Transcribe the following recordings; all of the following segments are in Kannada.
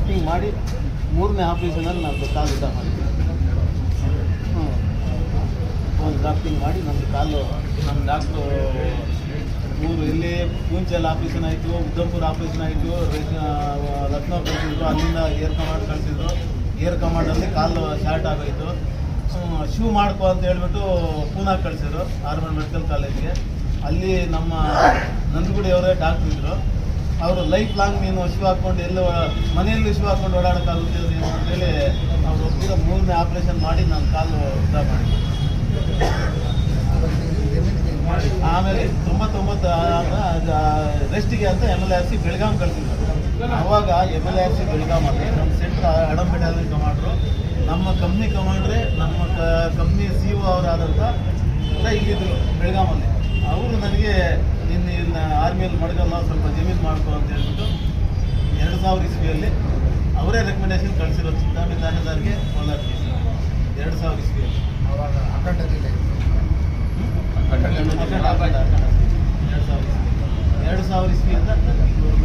ಬೋನ್ ಗ್ರಾಫ್ಟಿಂಗ್ ಮಾಡಿ ಮೂರನೇ ಆಫೀಸಿನಲ್ಲಿ ನಾವು ಕಾಲು ಊಟ ಹ್ಞೂ ಡ್ರಾಫ್ಟಿಂಗ್ ಗ್ರಾಫ್ಟಿಂಗ್ ಮಾಡಿ ನಮ್ಮದು ಕಾಲು ನಮ್ಮ ಡಾಕ್ಟ್ರು ಮೂರು ಇಲ್ಲಿ ಪೂಂಚಲ್ ಆಫೀಸಿನಾಯಿತು ಉದ್ದಂಪುರ ಆಫೀಸಿನಾಯಿತು ಲಕ್ನೋ ಕಳಿಸಿದ್ರು, ಅಲ್ಲಿಂದ ಏರ್ ಕಮಾಂಡ್ ಕಳಿಸಿದ್ರು. ಏರ್ ಕಮಾಂಡಲ್ಲಿ ಕಾಲು ಶಾರ್ಟ್ ಆಗೋಯಿತು. ಶೂ ಮಾಡ್ಕೋ ಅಂತ ಹೇಳ್ಬಿಟ್ಟು ಪೂನಾ ಕಳಿಸಿದ್ರು ಆರ್ಮಲ್ ಮೆಡಿಕಲ್ ಕಾಲೇಜ್ಗೆ ಅಲ್ಲಿ ನಮ್ಮ ನಂದಗುಡಿಯವರೇ ಡಾಕ್ಟ್ರಿದ್ರು ಅವರು ಲೈಫ್ ಲಾಂಗ್ ನೀನು ಶೂ ಹಾಕೊಂಡು ಎಲ್ಲೋ, ಮನೆಯಲ್ಲಿ ಶೂ ಹಾಕ್ಕೊಂಡು ಓಡಾಡೋಕ್ಕಾಗುತ್ತೆ ನೀನು ಅಂತೇಳಿ ಅವ್ರು ಒಪ್ಪಿದ ಮೂರನೇ ಆಪ್ರೇಷನ್ ಮಾಡಿ ನಾನು ಕಾಲು ಉದ್ದ ಮಾಡಿ ಆಮೇಲೆ ತೊಂಬತ್ತೊಂಬತ್ತು ರೆಸ್ಟಿಗೆ ಅಂತ M L R C Belgaum ಕಳಿಸಿದ್ರು. ಅವಾಗ ಎಂ ಎಲ್ ಆರ್ ಸಿ ಬೆಳಗಾಮಲ್ಲಿ ನಮ್ಮ ಸೆಂಟ್ರ್ ಅಡಂಬೆಡಲ್ಲಿ ಕಮಾಂಡ್ರು ನಮ್ಮ ಕಂಪ್ನಿ ಕಮಾಂಡ್ರೆ ನಮ್ಮ ಕಂಪ್ನಿ ಸಿ ಒ ಅವರಾದಂಥ ಇಲ್ಲಿದ್ರು ಬೆಳಗಾಮಲ್ಲಿ ಅವರು ನನಗೆ ನಿನ್ನ ಇನ್ನ ಆರ್ಮಿಯಲ್ಲಿ ಮಡಗಲ್ಲ ಸ್ವಲ್ಪ ಜಮೀನು ಮಾಡ್ಕೋ ಅಂತ ಹೇಳ್ಬಿಟ್ಟು ಎರಡು ಸಾವಿರ ಇಸ್ವಿಯಲ್ಲಿ ಅವರೇ ರೆಕಮೆಂಡೇಶನ್ ಕಳಿಸಿರೋ ಚಿಂತಾಮಿ ದಾನದಾರಿಗೆ ಕೋಲಾರ ಎರಡು ಸಾವಿರ ಇಸ್ವಿಯಲ್ಲಿ. ಅವಾಗ ಅಖಂಡ ಜಿಲ್ಲೆ ಎರಡು ಸಾವಿರ ಇಸ್ವಿಯಿಂದ ಅಂತ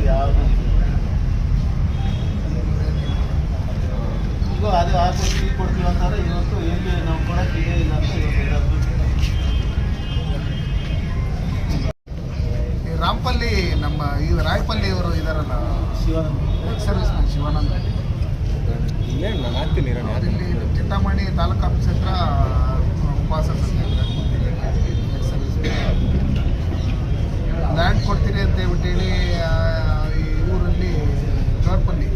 ಯಾವುದು ಈಗ ಅದು ಆ ಕೊಡ್ತೀವಿ ಅಂತಾರೆ. ಇವತ್ತು ಎಲ್ಲಿ ನಾವು ಕೊಡೋಕ್ಕೆ ಇಲ್ಲ ಅಂತ ಇವತ್ತು ಇರೋದು ನಮ್ಮ ಈ ರಾಯಪಲ್ಲಿ ಅವರು ಇದಾರಲ್ಲ ಶಿವಾನಂದ. ಸರ್ವಿಸ್ ಮ್ಯಾನ್ ಶಿವಾನಂದ ಇಲ್ಲೇ ಚಿಂತಾಮಣಿ ತಾಲೂಕು ಆಫೀಸ್ ಹತ್ರ ಉಪವಾಸ ಲ್ಯಾಂಡ್ ಕೊಡ್ತೀರಿ ಅಂತ ಹೇಳ್ಬಿಟ್ಟು ಹೇಳಿ ಈ ಊರಲ್ಲಿ ಜೋರ್ಪಲ್ಲಿ.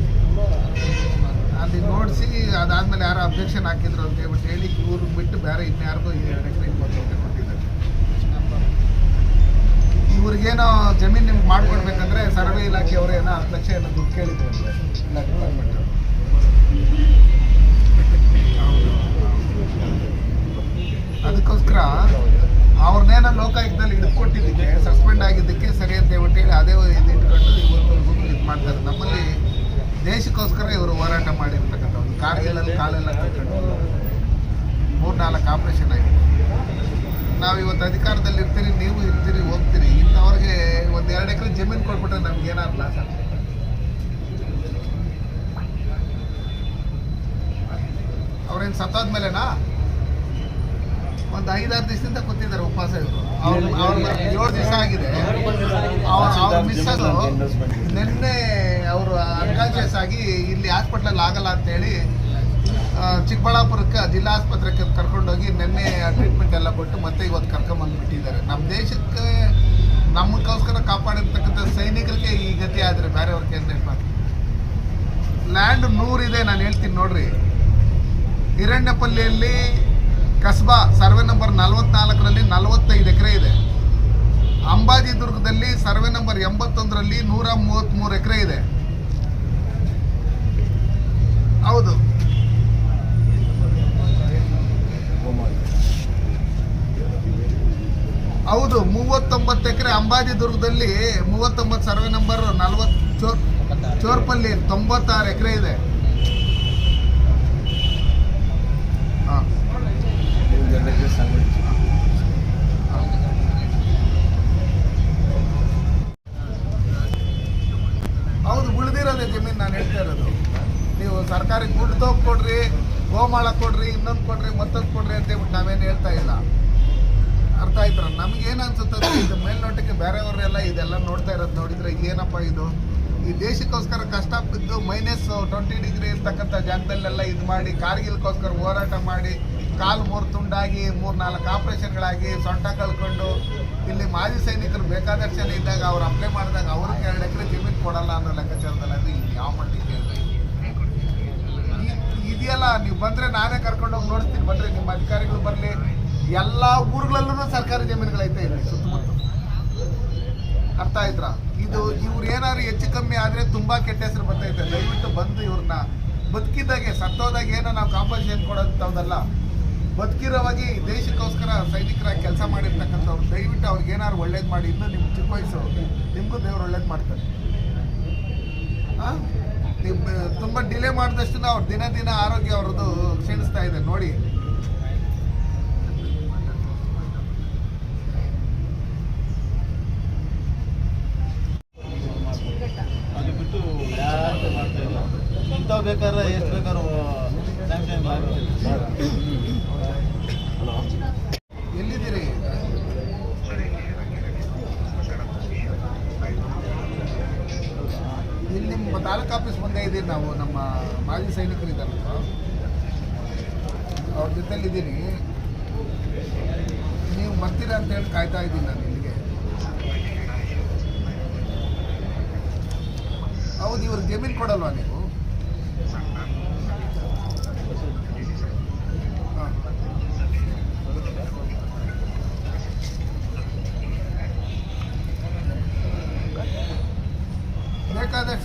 ಅಲ್ಲಿ ನೋಡಿಸಿ ಅದಾದ್ಮೇಲೆ ಯಾರೋ ಅಬ್ಜೆಕ್ಷನ್ ಹಾಕಿದ್ರು ಅಂತ ಹೇಳ್ಬಿಟ್ಟು ಹೇಳಿ ಇವ್ರಿಗೆ ಬಿಟ್ಟು ಬೇರೆ ಇನ್ಯಾರಿಗೂ ಈ ಎರಡು ಎಕರೆ ಇಪ್ಪತ್ತು ಎಕರೆ ಕೊಟ್ಟಿದ್ದಾರೆ ಇವ್ರಿಗೇನೋ ಜಮೀನು ನಿಮ್ಗೆ ಮಾಡ್ಕೊಡ್ಬೇಕಂದ್ರೆ ಸರ್ವೆ ಇಲಾಖೆಯವರು ಏನೋ ಹತ್ತು ಲಕ್ಷ ಏನೋ ದುಡ್ಡು ಕೇಳಿದ್ರು ಅದಕ್ಕೋಸ್ಕರ ಅವ್ರನ್ನೇನೋ ಲೋಕಾಯುಕ್ತದಲ್ಲಿ ಹಿಡ್ಕೊಟ್ಟಿದ್ದಕ್ಕೆ ಸಸ್ಪೆಂಡ್ ಆಗಿದ್ದಕ್ಕೆ ಸರಿ ಅಂತ ಹೇಳ್ಬಿಟ್ಟು ಹೇಳಿ ಅದೇ ಇದು ಇಟ್ಕೊಂಡು ಇವತ್ತು ಇದು ಮಾಡ್ತಾರೆ. ನಮ್ಮಲ್ಲಿ ದೇಶಕ್ಕೋಸ್ಕರ ಇವರು ಹೋರಾಟ ಮಾಡಿರ್ತಕ್ಕಂಥ ಒಂದು ಕಾರ್ಗಿಲಲ್ಲಿ ಕಾಲೆಲ್ಲ ಕಟ್ಕೊಂಡು ಮೂರ್ನಾಲ್ಕು ಆಪರೇಷನ್ ಆಗಿದೆ. ನಾವು ಇವತ್ತು ಅಧಿಕಾರದಲ್ಲಿ ಇರ್ತೀರಿ ನೀವು ಇರ್ತೀರಿ ಹೋಗ್ತೀರಿ. ಇಂಥವ್ರಿಗೆ ಒಂದು ಎರಡು ಎಕರೆ ಜಮೀನು ಕೊಟ್ಬಿಟ್ರೆ ನಮ್ಗೆ ಏನಾದ್ರು ಲಾಸ್ ಆಗ್ತದೆ. ಅವ್ರೇನು ಸತ್ತಾದ್ಮೇಲೆನಾ ಒಂದು ಐದಾರು ದಿವಸದಿಂದ ಕೂತಿದ್ದಾರೆ ಉಪವಾಸ ಇವರು. ಅವ್ರು ಅವ್ರ ಏಳು ದಿವಸ ಆಗಿದೆ. ಅವ್ರ ನಿನ್ನೆ ಅವರು ಅನ್ಕಾನ್ಶಿಯಸ್ ಆಗಿ ಇಲ್ಲಿ ಹಾಸ್ಪಿಟ್ಲಲ್ಲಿ ಆಗಲ್ಲ ಅಂತೇಳಿ ಆ, ಚಿಕ್ಕಬಳ್ಳಾಪುರಕ್ಕೆ ಜಿಲ್ಲಾ ಆಸ್ಪತ್ರೆಗೆ ಕರ್ಕೊಂಡೋಗಿ ನಿನ್ನೆ ಟ್ರೀಟ್ಮೆಂಟ್ ಎಲ್ಲ ಕೊಟ್ಟು ಮತ್ತೆ ಇವತ್ತು ಕರ್ಕೊಂಬಂದ್ಬಿಟ್ಟಿದ್ದಾರೆ. ನಮ್ಮ ದೇಶಕ್ಕೆ, ನಮಗೋಸ್ಕರ ಕಾಪಾಡಿರ್ತಕ್ಕಂಥ ಸೈನಿಕರಿಗೆ ಈ ಗತಿ ಆದರೆ ಬೇರೆಯವ್ರಿಗೆ ಏನು ನೆನಪಾಗ್ತದೆ ಲ್ಯಾಂಡ್ ನೂರಿದೆ, ನಾನು ಹೇಳ್ತೀನಿ ನೋಡ್ರಿ. ಹಿರಣ್ಯಪಲ್ಲಿಯಲ್ಲಿ ಕಸ್ಬಾ ಸರ್ವೆ ನಂಬರ್ ನಲವತ್ನಾಲ್ಕರಲ್ಲಿ ನಲವತ್ತೈದು ಎಕರೆ ಇದೆ. ಅಂಬಾಜಿ ದುರ್ಗದಲ್ಲಿ ಸರ್ವೆ ನಂಬರ್ ಎಂಬತ್ತೊಂದರಲ್ಲಿ ನೂರ ಮೂವತ್ತ್ಮೂರು ಎಕರೆ ಇದೆ ಹೌದು ಹೌದು ಮೂವತ್ತೊಂಬತ್ತು ಅಂಬಾಜಿ ದುರ್ಗದಲ್ಲಿ ಮೂವತ್ತೊಂಬತ್ತು ಸರ್ವೆ ನಂಬರ್ ನಲ್ವತ್ತು ಚೋರ್ ಚೋರ್ಪಲ್ಲಿ ತೊಂಬತ್ತಾರು ಎಕರೆ ಇದೆ. ಹಾಂ. ಹೌದು ಉಳಿದಿರೋದೆ ಜಮೀನ್ ನಾನು ಹೇಳ್ತಾ ಇರೋದು. ನೀವು ಸರ್ಕಾರಿ ದುಡ್ಡು ತೋಗ್ ಕೊಡ್ರಿ ಗೋಮಾಳ ಕೊಡ್ರಿ ಇನ್ನೊಂದು ಕೊಡ್ರಿ ಮತ್ತೊಂದು ಕೊಡ್ರಿ ಅಂತ ಹೇಳ್ಬಿಟ್ಟು ನಾವೇನು ಹೇಳ್ತಾ ಇಲ್ಲ. ಅರ್ಥ ಇದ್ರ. ನಮ್ಗೆ ಏನ್ ಅನ್ಸುತ್ತೆ ಇದು ಮೇಲ್ನೋಟಕ್ಕೆ ಬೇರೆಯವರೆಲ್ಲ ಇದೆಲ್ಲ ನೋಡ್ತಾ ಇರೋದು ನೋಡಿದ್ರೆ ಏನಪ್ಪ ಇದು? ಈ ದೇಶಕ್ಕೋಸ್ಕರ ಕಷ್ಟ ಬಿದ್ದು ಮೈನಸ್ ಟ್ವೆಂಟಿ ಡಿಗ್ರಿ ಇರ್ತಕ್ಕಂಥ ಜಾಗದಲ್ಲೆಲ್ಲ ಇದು ಮಾಡಿ, ಕಾರ್ಗಿಲ್ಗೋಸ್ಕರ ಹೋರಾಟ ಮಾಡಿ, ಕಾಲು ಮೂರು ತುಂಡಾಗಿ ಮೂರು ನಾಲ್ಕು ಆಪ್ರೇಷನ್ಗಳಾಗಿ ಸೊಂಟ ಕಳ್ಕೊಂಡು ಇಲ್ಲಿ ಮಾಜಿ ಸೈನಿಕರು ಬೇಕಾದಷ್ಟು ಇದ್ದಾಗ ಅವ್ರು ಅಪ್ಲೈ ಮಾಡಿದಾಗ ಅವ್ರಿಗೆ ಎರಡು ಎಕರೆ ಜಮೀನು ಕೊಡಲ್ಲ ಅನ್ನೋ ಲೆಕ್ಕಾಚಾರದಲ್ಲಿ ಅದು ಯಾವ ಮಟ್ಟಿಗೆ ಇದೆಯಲ್ಲ, ನೀವು ಬಂದರೆ ನಾನೇ ಕರ್ಕೊಂಡೋಗಿ ನೋಡ್ತೀನಿ ಬನ್ರಿ ನಿಮ್ಮ ಅಧಿಕಾರಿಗಳು ಬರಲಿ. ಎಲ್ಲ ಊರುಗಳಲ್ಲೂ ಸರ್ಕಾರಿ ಜಮೀನುಗಳೈತೆ ಇಲ್ಲಿ, ಸುತ್ತಮುತ್ತ. ಅರ್ಥ ಆಯ್ತರ ಇದು ಇವ್ರು ಏನಾದ್ರು ಹೆಚ್ಚು ಕಮ್ಮಿ ಆದರೆ ತುಂಬ ಕೆಟ್ಟ ಹೆಸರು ಬರ್ತೈತೆ ದಯವಿಟ್ಟು ಬಂದು ಇವ್ರನ್ನ ಬದುಕಿದ್ದಾಗೆ, ಸತ್ತೋದಾಗ ಏನೋ ನಾವು ಕಾಂಪನ್ಸೇಷನ್ ಕೊಡೋಂಥದ್ದಲ್ಲ, ಬದುಕಿರೋವಾಗಿ ದೇಶಕ್ಕೋಸ್ಕರ ಸೈನಿಕರಾಗಿ ಕೆಲಸ ಮಾಡಿರ್ತಕ್ಕಂಥವ್ರು, ದಯವಿಟ್ಟು ಅವ್ರಿಗೆ ಏನಾದ್ರು ಒಳ್ಳೇದು ಮಾಡಿ, ಇನ್ನೂ ನಿಮ್ಮ ಚಿಕ್ಕ ವಯಸ್ಸು, ನಿಮಗೂ ದೇವ್ರು ಒಳ್ಳೇದು ಮಾಡ್ತಾರೆ. ತುಂಬ ಡಿಲೇ ಮಾಡಿದಷ್ಟು ಅವ್ರು ದಿನ ದಿನ ಆರೋಗ್ಯ ಅವ್ರದ್ದು ಕ್ಷೀಣಿಸ್ತಾ ಇದೆ. ನೋಡಿ ಬೇಕಾದ್ರೆ ಎಷ್ಟು ಬೇಕಾದ್ರೂ ಎಲ್ಲಿದ್ದೀರಿ? ಇಲ್ಲಿ ನಿಮ್ಮ ತಾಲೂಕು ಆಫೀಸ್ ಮುಂದೆ ಇದ್ದೀರಿ ನಾವು, ನಮ್ಮ ಮಾಜಿ ಸೈನಿಕರು ಇದ್ದಾರಲ್ವ ಅವ್ರ ಜೊತೆಲಿದ್ದೀನಿ ನೀವು ಬರ್ತೀರಾ ಅಂತ ಹೇಳಿ ಕಾಯ್ತಾ ಇದ್ದೀನಿ ನಾನು ಇಲ್ಲಿಗೆ. ಹೌದು, ಇವ್ರಿಗೆ ಜಮೀನು ಕೊಡಲ್ವಾ ನೀವು?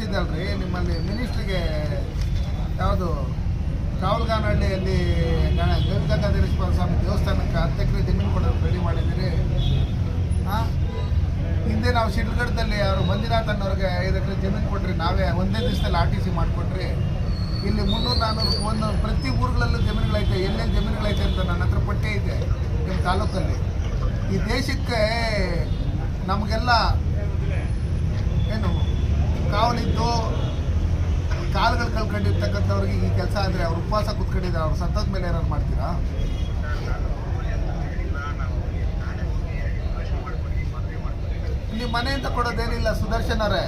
ಇದಲ್ರಿ ನಿಮ್ಮಲ್ಲಿ ಮಿನಿಸ್ಟ್ರಿಗೆ ಯಾವುದು, ಕಾವಲ್ಗಾನಹಳ್ಳಿಯಲ್ಲಿ ಗಂಗಾಧರೇಶ್ವರ ಸ್ವಾಮಿ ದೇವಸ್ಥಾನಕ್ಕೆ ಹತ್ತು ಎಕರೆ ಜಮೀನು ಕೊಡೋದು ರೆಡಿ ಮಾಡಿದ್ದೀರಿ. ಹಾಂ ಹಿಂದೆ ನಾವು ಶಿಡ್ಲಘಟ್ಟದಲ್ಲಿ ಅವರು ಮಂಜುನಾಥ್ ಅನ್ನೋರಿಗೆ ಐದು ಎಕರೆ ಜಮೀನು ಕೊಟ್ರಿ, ನಾವೇ ಒಂದೇ ದಿವಸದಲ್ಲಿ ಆರ್ ಟಿ ಸಿ ಮಾಡಿಕೊಟ್ರಿ. ಇಲ್ಲಿ ಮುನ್ನೂರು ನಾನ್ನೂರು ಒಂದು ಪ್ರತಿ ಊರುಗಳಲ್ಲೂ ಜಮೀನುಗಳೈತೆ, ಎಲ್ಲೆಲ್ಲಿ ಜಮೀನುಗಳೈತೆ ಅಂತ ನನ್ನ ಹತ್ರ ಪಟ್ಟೆ ಇದೆ ನಿಮ್ಮ ತಾಲೂಕಲ್ಲಿ. ಈ ದೇಶಕ್ಕೆ ನಮಗೆಲ್ಲ ಏನು ಕಾವಲಿದ್ದು ಕಾಲುಗಳು ಕಳ್ಕೊಂಡಿರ್ತಕ್ಕಂಥವ್ರಿಗೆ ಈ ಕೆಲಸ ಆದರೆ ಅವ್ರು ಉಪವಾಸ ಕುತ್ಕೊಂಡಿದ್ದಾರೆ. ಅವ್ರು ಸತ್ತದ ಮೇಲೆ ಏನಾರು ಮಾಡ್ತೀರಾ? ನಿಮ್ಮ ಮನೆಯಿಂದ ಕೊಡೋದೇನಿಲ್ಲ ಸುದರ್ಶನ್ ಅವರೇ.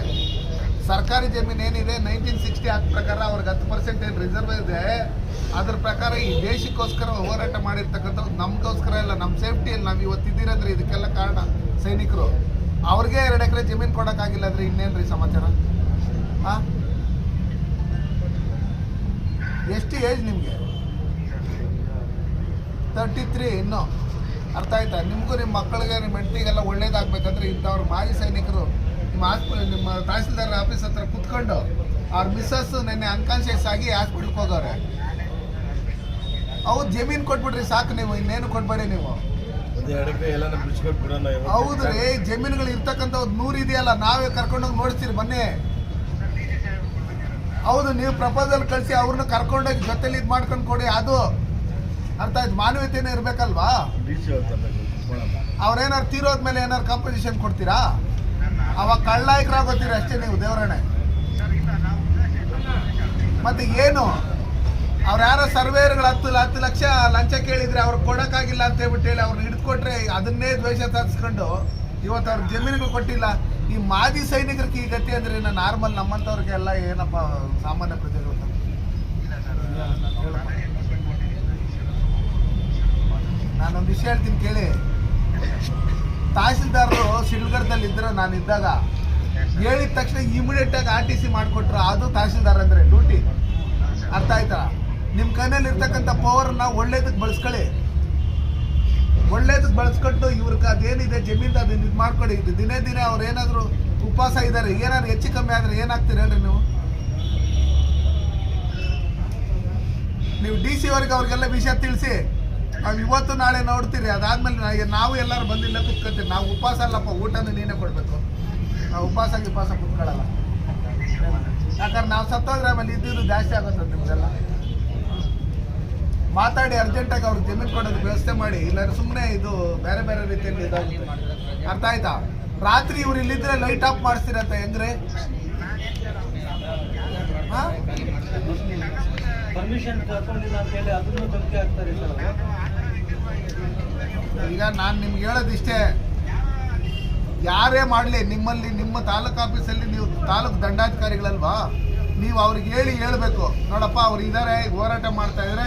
ಸರ್ಕಾರಿ ಜಮೀನು ಏನಿದೆ ನೈನ್ಟೀನ್ ಸಿಕ್ಸ್ಟಿ ಆಕ್ಟ್ ಪ್ರಕಾರ ಅವ್ರಿಗೆ ಹತ್ತು ಪರ್ಸೆಂಟ್ ಏನು ರಿಸರ್ವ್ ಇದೆ. ಅದ್ರ ಪ್ರಕಾರ ಈ ದೇಶಕ್ಕೋಸ್ಕರ ಹೋರಾಟ ಮಾಡಿರ್ತಕ್ಕಂಥವ್ರು ನಮಗೋಸ್ಕರ ಇಲ್ಲ ನಮ್ಮ ಸೇಫ್ಟಿಯಲ್ಲಿ ನಾವು ಇವತ್ತಿದ್ದೀರಂದ್ರೆ ಇದಕ್ಕೆಲ್ಲ ಕಾರಣ ಸೈನಿಕರು. ಅವ್ರಿಗೆ ಎರಡು ಎಕರೆ ಜಮೀನು ಕೊಡೋಕ್ಕಾಗಿಲ್ಲ ಅಂದರೆ ಇನ್ನೇನು ರೀ ಸಮಾಚಾರ? ಹಾಂ? ಎಷ್ಟು ಏಜ್ ನಿಮಗೆ? ತರ್ಟಿ ತ್ರೀ ಇನ್ನೂ. ಅರ್ಥ ಆಯ್ತಾ? ನಿಮಗೂ ನಿಮ್ಮ ಮಕ್ಕಳಿಗೆ ನಿಮ್ಮ ಹೆಂಡತಿಗೆಲ್ಲ ಒಳ್ಳೇದಾಗಬೇಕಂದ್ರೆ ಇಂಥವ್ರ ಮಾಜಿ ಸೈನಿಕರು ನಿಮ್ಮ ಹಾಸ್ಪಿಟಲ್ ನಿಮ್ಮ ತಹಸೀಲ್ದಾರ್ ಆಫೀಸ್ ಹತ್ರ ಕುತ್ಕೊಂಡು ಅವ್ರ ಮಿಸ್ಸಸ್ ನೆನ್ನೆ ಅನ್ಕಾನ್ಶಿಯಸ್ ಆಗಿ ಹಾಸ್ಪಿಟ್ಲ್ಗೆ ಹೋಗವ್ರೆ ಅವ್ರು ಜಮೀನು ಕೊಟ್ಬಿಡ್ರಿ ಸಾಕು ನೀವು ಇನ್ನೇನು ಕೊಟ್ಬೇಡಿ ನೀವು. ಹೌದ್ರಿ ಹೌದು ರೀ ಜಮೀನುಗಳು ಇರ್ತಕ್ಕಂಥ ಒಂದು ನೂರು ಇದೆಯಲ್ಲ ನಾವೇ ಕರ್ಕೊಂಡೋಗಿ ನೋಡ್ತೀರಿ ಬನ್ನಿ. ಹೌದು, ನೀವು ಪ್ರಪೋಸಲ್ ಕಳಿಸಿ ಅವ್ರನ್ನ ಕರ್ಕೊಂಡೋಗಿ ಜೊತೆಲಿ ಇದು ಮಾಡ್ಕೊಂಡು ಕೊಡಿ, ಅದು ಅರ್ಥ ಆಯ್ತು. ಮಾನವೀಯತೆನೇ ಇರಬೇಕಲ್ವಾ? ಅವ್ರೇನಾರು ತೀರೋದ್ಮೇಲೆ ಏನಾರು ಕಾಂಪೋಸಿಷನ್ ಕೊಡ್ತೀರಾ? ಅವಾಗ ಕಳ್ಳಾಯಕರಾಗೋತೀರಿ ಅಷ್ಟೇ ನೀವು, ದೇವರಣೆ. ಮತ್ತೆ ಏನು? ಅವ್ರು ಯಾರೋ ಸರ್ವೇರ್ಗಳು ಹತ್ತು ಹತ್ತು ಲಕ್ಷ ಲಂಚ ಕೇಳಿದ್ರೆ ಅವ್ರು ಕೊಡೋಕ್ಕಾಗಿಲ್ಲ ಅಂತ ಹೇಳ್ಬಿಟ್ಟು ಹೇಳಿ ಅವ್ರನ್ನ ಹಿಡ್ಕೊಟ್ರೆ ಅದನ್ನೇ ದ್ವೇಷ ತರಿಸ್ಕೊಂಡು ಇವತ್ತು ಅವ್ರ ಜಮೀನುಗಳು ಕೊಟ್ಟಿಲ್ಲ. ಈ ಮಾದಿ ಸೈನಿಕರಿಗೆ ಈ ಗತಿ ಅಂದ್ರೆ ನಾರ್ಮಲ್ ನಾರ್ಮಲ್ ನಮ್ಮಂಥವ್ರಿಗೆಲ್ಲ ಏನಪ್ಪ ಸಾಮಾನ್ಯ ಪ್ರಜೆಗಳು. ನಾನೊಂದು ವಿಷಯ ಹೇಳ್ತೀನಿ ಕೇಳಿ. ತಹಸೀಲ್ದಾರರು ಶಿಲ್ಗಢದಲ್ಲಿ ಇದ್ರೆ ನಾನು ಇದ್ದಾಗ ಹೇಳಿದ ತಕ್ಷಣ ಇಮಿಡಿಯೇಟ್ ಆಗಿ ಆರ್ ಟಿ ಸಿ ಮಾಡಿಕೊಟ್ರು. ಅದು ತಹಸೀಲ್ದಾರ್ ಅಂದ್ರೆ ಡ್ಯೂಟಿ ಅರ್ಥ ಆಯ್ತಾ? ನಿಮ್ಮ ಕೈನಲ್ಲಿ ಇರ್ತಕ್ಕಂಥ ಪವರ್ನ ಒಳ್ಳೇದಕ್ಕೆ ಬಳಸ್ಕೊಳ್ಳಿ. ಒಳ್ಳೇದಕ್ಕೆ ಬಳಸ್ಕೊಂಡು ಇವ್ರಿಗೆ ಅದೇನಿದೆ, ಜಮೀನ್ದ ಅದನ್ನ ಇದು ಮಾಡ್ಕೊಡಿ. ಇದು ದಿನೇ ದಿನೇ ಅವ್ರು ಏನಾದರೂ ಉಪವಾಸ ಇದ್ದಾರೆ ಏನಾದ್ರು ಹೆಚ್ಚು ಕಮ್ಮಿ ಆದರೆ ಏನಾಗ್ತೀರಿ ಹೇಳ್ರಿ ನೀವು? ನೀವು ಡಿ ಸಿ ಅವ್ರಿಗೆ ಅವ್ರಿಗೆಲ್ಲ ವಿಷಯ ತಿಳಿಸಿ. ನಾವು ಇವತ್ತು ನಾಳೆ ನೋಡ್ತೀರಿ, ಅದಾದ್ಮೇಲೆ ನಾವು ಎಲ್ಲರೂ ಬಂದಿಲ್ಲ ಕುತ್ಕೊತೀವಿ. ನಾವು ಉಪವಾಸ ಅಲ್ಲಪ್ಪ, ಊಟನೂ ನೀನೇ ಕೊಡಬೇಕು. ನಾವು ಉಪವಾಸ ಉಪವಾಸ ಕುತ್ಕೊಳ್ಳಲ್ಲ ಯಾಕಂದ್ರೆ ನಾವು ಸತ್ತೋದ್ರೆ ಆಮೇಲೆ ಇದ್ದಿದ್ದು ಜಾಸ್ತಿ ಆಗುತ್ತೆ ನಿಮ್ದೆಲ್ಲ ಮಾತಾಡಿ ಅರ್ಜೆಂಟಾಗಿ ಅವ್ರಿಗೆ ಜಮೀನು ಕೊಡೋದು ವ್ಯವಸ್ಥೆ ಮಾಡಿ ಇಲ್ಲಾಂದ್ರೆ ಸುಮ್ಮನೆ ಇದು ಬೇರೆ ಬೇರೆ ರೀತಿಯಲ್ಲಿ ಇದಾಗುತ್ತೆ. ಅರ್ಥ ಆಯ್ತಾ? ರಾತ್ರಿ ಇವ್ರು ಇಲ್ಲಿದ್ರೆ ಲೈಟ್ ಆಫ್ ಮಾಡಿಸ್ತೀರಂತ ಹೆಂಗ್ರೆ ಈಗ ನಾನು ನಿಮ್ಗೆ ಹೇಳೋದಿಷ್ಟೇ ಯಾರೇ ಮಾಡಲಿ ನಿಮ್ಮಲ್ಲಿ ನಿಮ್ಮ ತಾಲೂಕು ಆಫೀಸಲ್ಲಿ ನೀವು ತಾಲೂಕು ದಂಡಾಧಿಕಾರಿಗಳಲ್ವಾ? ನೀವು ಅವ್ರಿಗೆ ಹೇಳಿ ಹೇಳ್ಬೇಕು. ನೋಡಪ್ಪ ಅವ್ರು ಇದ್ದಾರೆ ಹೋರಾಟ ಮಾಡ್ತಾ ಇದ್ದಾರೆ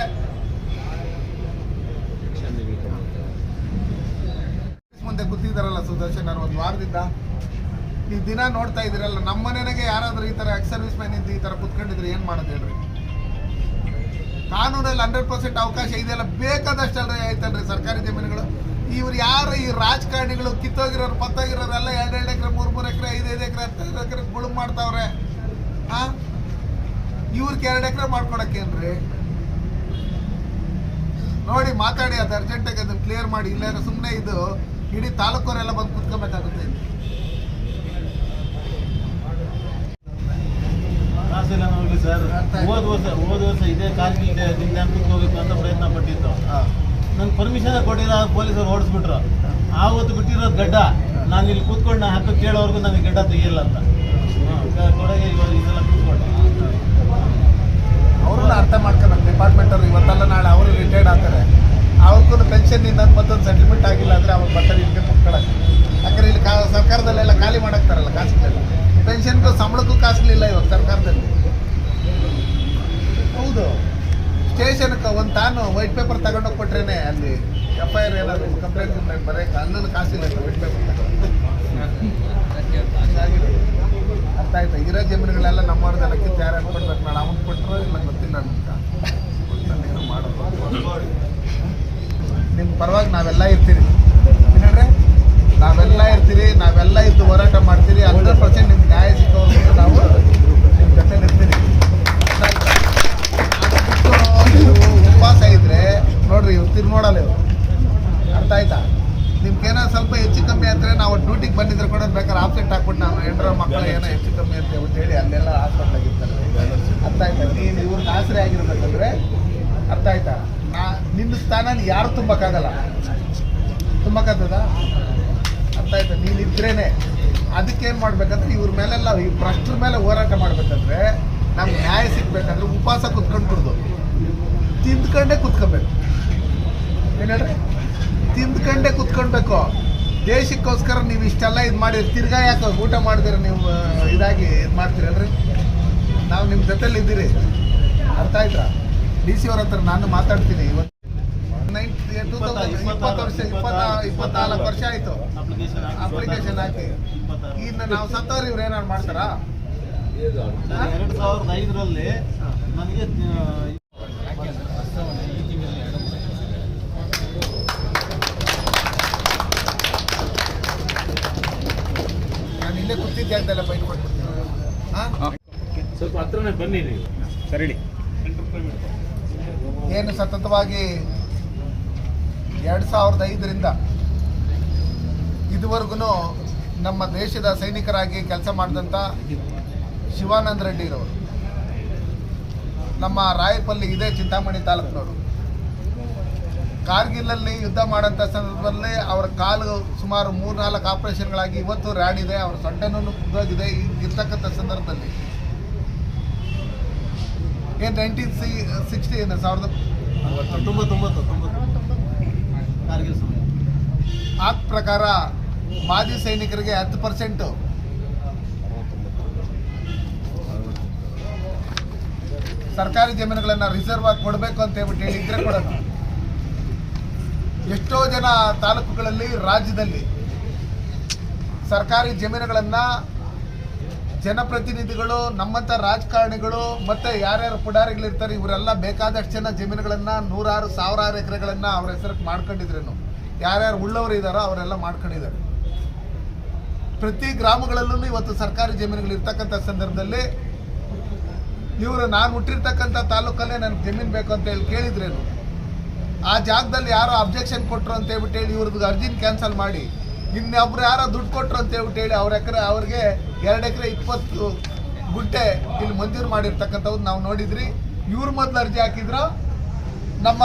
ಮುಂದೆ ಕೂತಿದ್ದಾರಲ್ಲ ಸುದರ್ಶನ್ ಅವ್ರು ಒಂದು ವಾರದಿಂದ? ನೀವು ದಿನ ನೋಡ್ತಾ ಇದ್ದೀರಲ್ಲ, ನಮ್ಮ ಮನೆಗೆ ಯಾರಾದ್ರೂ ಈ ಥರ ಎಕ್ಸ್ ಸರ್ವಿಸ್ ಮ್ಯಾನ್ ಇದ್ದು ಈ ಥರ ಕುತ್ಕೊಂಡಿದ್ರೆ ಏನು ಮಾಡೋದು ಹೇಳ್ರಿ? ಕಾನೂನಲ್ಲಿ ಹಂಡ್ರೆಡ್ ಪರ್ಸೆಂಟ್ ಅವಕಾಶ ಇದೆಯಲ್ಲ, ಬೇಕಾದಷ್ಟಲ್ರಿ ಆಯ್ತಲ್ರಿ ಸರ್ಕಾರಿ ಜಮೀನುಗಳು. ಇವ್ರು ಯಾರು ಈ ರಾಜಕಾರಣಿಗಳು ಕಿತ್ತೋಗಿರೋರು ಪತ್ತೋಗಿರೋರೆಲ್ಲ ಎರಡು ಎರಡು ಎಕರೆ, ಮೂರು ಮೂರು ಎಕರೆ, ಐದು ಎಕರೆ, ಹತ್ತು ಐದು ಎಕರೆ ಗುಳು ಮಾಡ್ತಾವ್ರೆ. ಹಾ? ಇವ್ರಿಗೆ ಎರಡು ಎಕರೆ ಮಾಡ್ಕೊಡಕ್ಕೇನ್ರಿ ನೋಡಿ, ಮಾತಾಡಿ, ಅದು ಅರ್ಜೆಂಟಾಗಿ ಅದನ್ನ ಕ್ಲಿಯರ್ ಮಾಡಿ ಇಲ್ಲ ಸುಮ್ಮನೆ ಇದು ಇಡೀ ತಾಲೂಕವರೆಲ್ಲ ಬಂದು ಕುತ್ಕೊಬೇಕಾಗುತ್ತೆ. ಸರ್. ಹೋದ ವರ್ಷ ಹೋದ ವರ್ಷ ಇದೇ ಕಾರ್ಗಿಲ್ ದಿನಾಂಕಕ್ಕೆ ಹೋಗ್ಬೇಕು ಅಂತ ಪ್ರಯತ್ನ ಪಟ್ಟಿದ್ದು ನನ್ಗೆ ಪರ್ಮಿಷನ್ ಕೊಟ್ಟಿಲ್ಲ ಪೊಲೀಸರು ಓಡಿಸ್ಬಿಟ್ರು. ಆವತ್ತು ಬಿಟ್ಟಿರೋದು ಗಡ್ಡ. ನಾನು ಇಲ್ಲಿ ಕೂತ್ಕೊಂಡು ನಾನು ಹತ್ತು ಕೇಳೋವರೆಗೂ ನನಗೆ ಗಡ್ಡ ತೆಗಿಯಲ್ಲ ಅಂತ. ಕೊಡಗೆ ಇವಾಗ ಇದೆಲ್ಲ ಕೂತ್ಕೊಂಡು. ಅವ್ರನ್ನ ಅರ್ಥ ಮಾಡ್ಕೊಬೇಕು ಡಿಪಾರ್ಟ್ಮೆಂಟ್ ಅವರು ಇವತ್ತಲ್ಲ ನಾಳೆ ಅವರು ರಿಟೈರ್ಡ್ ಆಗ್ತಾರೆ. ಅವ್ರಿಗೂ ಪೆನ್ಷನ್ ಇನ್ನೊಂದು ಮತ್ತೊಂದು ಸೆಟಲ್ಮೆಂಟ್ ಆಗಿಲ್ಲ ಅಂದರೆ ಅವ್ರು ಬರ್ತಾರೆ ಇಲ್ಲಿಗೆ ಕುತ್ಕೊಳಕ್ಕೆ ಯಾಕಂದ್ರೆ ಇಲ್ಲಿ ಕಾ ಸರ್ಕಾರದಲ್ಲೆಲ್ಲ ಖಾಲಿ ಮಾಡಾಕ್ತಾರಲ್ಲ ಕಾಸುಗಳೆಲ್ಲ ಪೆನ್ಷನ್ಗೂ ಸಂಬಳಕ್ಕೂ ಕಾಸುಗಳಿಲ್ಲ ಇವಾಗ ಸರ್ಕಾರದಲ್ಲಿ. ಹೌದು. ಸ್ಟೇಷನ್ಗೆ ಒಂದು ತಾನು ವೈಟ್ ಪೇಪರ್ ತಗೊಂಡೋಗಿ ಕೊಟ್ರೇನೆ ಅಲ್ಲಿ ಎಫ್ ಐ ಆರ್ ಏನಾದ್ರು ಕಂಪ್ಲೇಂಟ್ ಬರೋಕೆ ಅಲ್ಲೂ ಕಾಸಿಲ್ಲ ವೈಟ್ ಪೇಪರ್ ತಗೊಂಡು. ಅರ್ಥ ಆಯ್ತಾ? ಇರೋ ಜಮೀನುಗಳೆಲ್ಲ ನಮ್ಮ ಕಿತ್ತು ಯಾರು ಕೊಡ್ಬೇಕು ನಾನು ಅವ್ನು ಕೊಟ್ಟರು ಇಲ್ಲ ಗೊತ್ತಿಲ್ಲ ನಮ್ಗೆ ಏನು ಮಾಡೋದು ನಿಮ್ಮ ಪರವಾಗಿ ನಾವೆಲ್ಲ ಇರ್ತೀರಿ. ಏನಂದ್ರೆ ನಾವೆಲ್ಲ ಇರ್ತೀರಿ, ನಾವೆಲ್ಲ ಇದ್ದು ಹೋರಾಟ ಮಾಡ್ತೀರಿ, ಹಂಡ್ರೆಡ್ ಪರ್ಸೆಂಟ್ ನಿಮ್ಗೆ ನ್ಯಾಯ ಸಿಗೋವರೆಗೂ ನಾವು ನಿಮ್ಮ ಜೊತೆ ಇರ್ತೀರಿ. ಉಪವಾಸ ಇದ್ರೆ, ನೋಡ್ರಿ, ಇವ್ರು ತಿರ್ಗಿ ನೋಡಲ್ಲ ಇವ್ರು. ಅರ್ಥ ಆಯ್ತಾ? ನಿಮ್ಗೇನೋ ಸ್ವಲ್ಪ ಹೆಚ್ಚು ಕಮ್ಮಿ ಆದರೆ ನಾವು ಡ್ಯೂಟಿಗೆ ಬಂದಿದ್ರೆ ಕೂಡ ಬೇಕಾದ್ರೆ ಆಬ್ಸೆಂಟ್ ಹಾಕ್ಬಿಟ್ಟು ನಾವು ಹೆಂಡ್ರ ಮಕ್ಕಳು ಏನೋ ಹೆಚ್ಚು ಕಮ್ಮಿ ಅಂತ ಹೇಳಿ ಅಲ್ಲೆಲ್ಲ ಹಾಸ್ಪಿಟ್ಲ್ ಆಗಿರ್ತಾರೆ ಅರ್ಥ ಆಯ್ತಾ? ನೀನು ಇವ್ರಿಗೆ ಆಸರೆ ಆಗಿರ್ಬೇಕಂದ್ರೆ ಅರ್ಥ ಆಯ್ತಾ? ನಾ ನಿನ್ನ ಸ್ಥಾನ ಯಾರು ತುಂಬಕ್ಕಾಗಲ್ಲ. ತುಂಬಕ್ಕಾಗ್ತದ? ಅರ್ಥ ಆಯ್ತಾ? ನೀನು ಇದ್ರೇನೆ. ಅದಕ್ಕೇನು ಮಾಡ್ಬೇಕಂದ್ರೆ ಇವ್ರ ಮೇಲೆಲ್ಲ ಈ ಭ್ರಷ್ಟರ ಮೇಲೆ ಹೋರಾಟ ಮಾಡ್ಬೇಕಂದ್ರೆ ನಮ್ಗೆ ನ್ಯಾಯ ಸಿಗ್ಬೇಕಂದ್ರೆ ಉಪವಾಸ ಕುತ್ಕೊಂಡು ಕುಡ್ದು. ತಿಂದ್ಕೊಂಡೇ ಕುತ್ಕೋಬೇಕು. ಏನೇಳ್ರಿ ತಿಂದ್ಕೊಂಡೆ ಕುತ್ಕೊಳ್ಬೇಕು. ದೇಶಕ್ಕೋಸ್ಕರ ನೀವು ಇಷ್ಟೆಲ್ಲ ಇದು ಮಾಡಿ, ತಿರ್ಗಾ ಯಾಕೆ ಊಟ ಮಾಡಿದ್ರೆ ನೀವು, ಇದಾಗಿ ಇದು ಮಾಡ್ತೀರಲ್ರಿ? ನಾವು ನಿಮ್ಮ ಜೊತೆಲಿ ಇದ್ದೀರಿ. ಅರ್ಥ ಆಯ್ತಾ? ಡಿ ಸಿ ಅವ್ರ ಹತ್ರ ನಾನು ಮಾತಾಡ್ತೀನಿ ಇವತ್ತು. ಇಪ್ಪತ್ತು ವರ್ಷ ಇಪ್ಪತ್ತ ಇಪ್ಪತ್ನಾಲ್ಕು ವರ್ಷ ಆಯ್ತು. ಅಪ್ಲಿಕೇಶನ್ ಅಪ್ಲಿಕೇಶನ್ ಹಾಕಿ. ಇನ್ನು ನಾವು ಸತ್ತವ್ರು ಇವ್ರು ಏನಾರು ಮಾಡ್ತಾರಾ? ಎರಡು ಸಾವಿರದ ಐದರಲ್ಲಿ ನನಗೆ ನಾನು ಇಲ್ಲೇ ಕೂತಿದ್ದೆ ಅಂತೆಲ್ಲ ಬೈಕ್ ಕೊಟ್ಬಿಡ್ತೀನಿ ಹಾಂ ಸ್ವಲ್ಪ ಹತ್ರನೇ ಬನ್ನಿ ನೀವು. ಸರಿ ಏನು ಸತತವಾಗಿ ಎರಡು ಸಾವಿರದ ಐದರಿಂದ ಇದುವರೆಗೂ ನಮ್ಮ ದೇಶದ ಸೈನಿಕರಾಗಿ ಕೆಲಸ ಮಾಡಿದಂಥ ಶಿವಾನಂದ ರೆಡ್ಡಿರವರು, ನಮ್ಮ ರಾಯಪಲ್ಲಿ ಇದೇ ಚಿಂತಾಮಣಿ ತಾಲೂಕಿನವರು. ಕಾರ್ಗಿಲಲ್ಲಿ ಯುದ್ಧ ಮಾಡೋಂಥ ಸಂದರ್ಭದಲ್ಲಿ ಅವರ ಕಾಲು ಸುಮಾರು ಮೂರ್ನಾಲ್ಕು ಆಪರೇಷನ್ಗಳಾಗಿ ಇವತ್ತು ರ್ಯಾಡ್ ಇದೆ, ಅವರ ಸೊಂಟನೂ ಕುಗ್ಗೋಗಿದೆ ಇರ್ತಕ್ಕಂಥ ಸಂದರ್ಭದಲ್ಲಿ ಏನು ನೈನ್ಟೀನ್ ಸಿ ಸಿಕ್ಸ್ಟಿ ಏನು, ಸಾವಿರದ ತೊಂಬತ್ತೊಂಬತ್ತು ಆ ಪ್ರಕಾರ ಮಾಜಿ ಸೈನಿಕರಿಗೆ ಹತ್ತು ಪರ್ಸೆಂಟು ಸರ್ಕಾರಿ ಜಮೀನುಗಳನ್ನು ರಿಸರ್ವ್ ಆಗಿ ಕೊಡಬೇಕು ಅಂತ ಹೇಳ್ಬಿಟ್ಟು ಹೇಳಿದ್ರೆ ಕೊಡೋಣ. ಎಷ್ಟೋ ಜನ ತಾಲೂಕುಗಳಲ್ಲಿ, ರಾಜ್ಯದಲ್ಲಿ ಸರ್ಕಾರಿ ಜಮೀನುಗಳನ್ನು ಜನಪ್ರತಿನಿಧಿಗಳು ನಮ್ಮಂಥ ರಾಜಕಾರಣಿಗಳು ಮತ್ತೆ ಯಾರ್ಯಾರು ಪುಡಾರಿಗಳಿರ್ತಾರೆ, ಇವರೆಲ್ಲ ಬೇಕಾದಷ್ಟು ಜನ ಜಮೀನುಗಳನ್ನು ನೂರಾರು, ಸಾವಿರಾರು ಎಕರೆಗಳನ್ನು ಅವ್ರ ಹೆಸರಿಗೆ ಮಾಡ್ಕೊಂಡಿದ್ರೇನು? ಯಾರ್ಯಾರು ಉಳ್ಳವರು ಇದ್ದಾರೋ ಅವರೆಲ್ಲ ಮಾಡ್ಕೊಂಡಿದ್ದಾರೆ. ಪ್ರತಿ ಗ್ರಾಮಗಳಲ್ಲೂ ಇವತ್ತು ಸರ್ಕಾರಿ ಜಮೀನುಗಳು ಇರ್ತಕ್ಕಂಥ ಸಂದರ್ಭದಲ್ಲಿ ಇವರು ನಾನು ಹುಟ್ಟಿರ್ತಕ್ಕಂಥ ತಾಲೂಕಲ್ಲೇ ನನಗೆ ಜಮೀನು ಬೇಕು ಅಂತ ಹೇಳಿ ಕೇಳಿದ್ರೇನು? ಆ ಜಾಗದಲ್ಲಿ ಯಾರೋ ಅಬ್ಜೆಕ್ಷನ್ ಕೊಟ್ಟರು ಅಂತ ಹೇಳ್ಬಿಟ್ಟು ಹೇಳಿ ಇವ್ರದ್ದು ಅರ್ಜಿನ ಕ್ಯಾನ್ಸಲ್ ಮಾಡಿ. ಇನ್ನೊಬ್ರು ಯಾರೋ ದುಡ್ಡು ಕೊಟ್ರು ಅಂತ ಹೇಳ್ಬಿಟ್ಟು ಹೇಳಿ, ಅವ್ರ ಎಕರೆ ಅವ್ರಿಗೆ ಎರಡು ಎಕರೆ ಇಪ್ಪತ್ತು ಗುಡ್ಡೆ ಇಲ್ಲಿ ಮಂಜೂರು ಮಾಡಿರ್ತಕ್ಕಂಥವ್ರು ನಾವು ನೋಡಿದ್ರಿ. ಇವ್ರ ಮೊದಲು ಅರ್ಜಿ ಹಾಕಿದ್ರು, ನಮ್ಮ